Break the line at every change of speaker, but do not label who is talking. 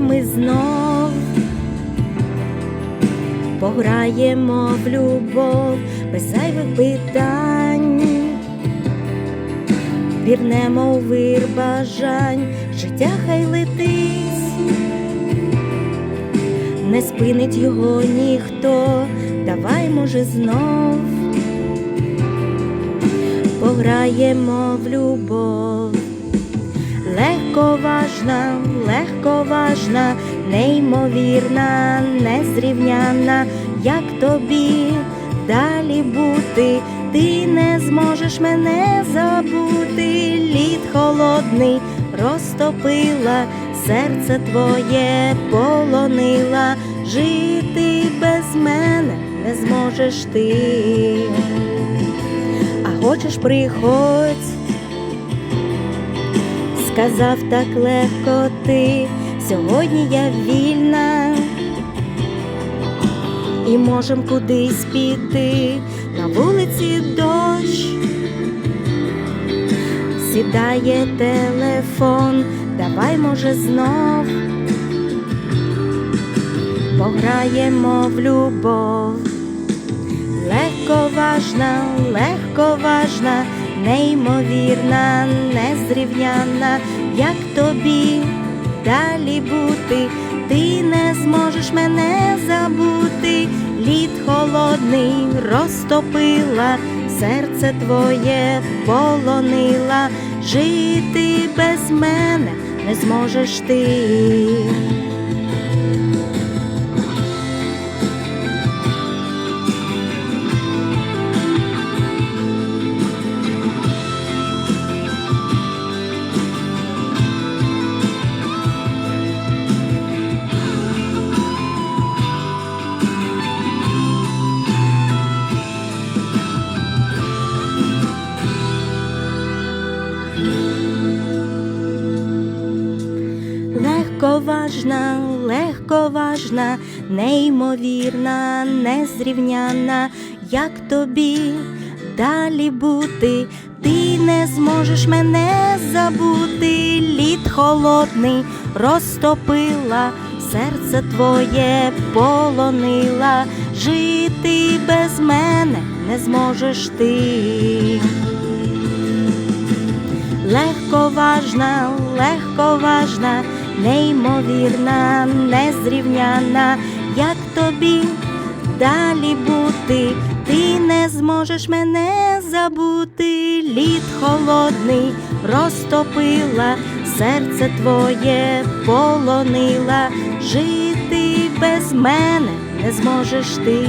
ми знов пограємо в любов без зайвих питань, вірнемо у вир бажань, життя хай летить, не спинить його ніхто, давай, може, знов пограємо в любов. Легковажна, легковажна, неймовірна, незрівняна, як тобі далі бути, ти не зможеш мене забути, лід холодний розтопила, серце твоє полонила, жити без мене не зможеш ти, а хочеш приходь сказав так легко ти, сьогодні я вільна, і можем кудись піти на вулиці дощ, сідає телефон, давай, може, знов. Пограємо в любов. Легковажна, легковажна, неймовірна, незрівняна, як тобі далі бути, ти не зможеш мене забути, лід холодний розтопила, серце твоє полонила, жити без мене не зможеш ти. Легковажна, легковажна, неймовірна, незрівняна, як тобі далі бути, ти не зможеш мене забути, лід холодний розтопила, серце твоє полонила, жити без мене не зможеш ти. Легковажна, легковажна, неймовірна, незрівняна, як тобі далі бути, ти не зможеш мене забути, лід холодний розтопила, серце твоє полонила, жити без мене не зможеш ти.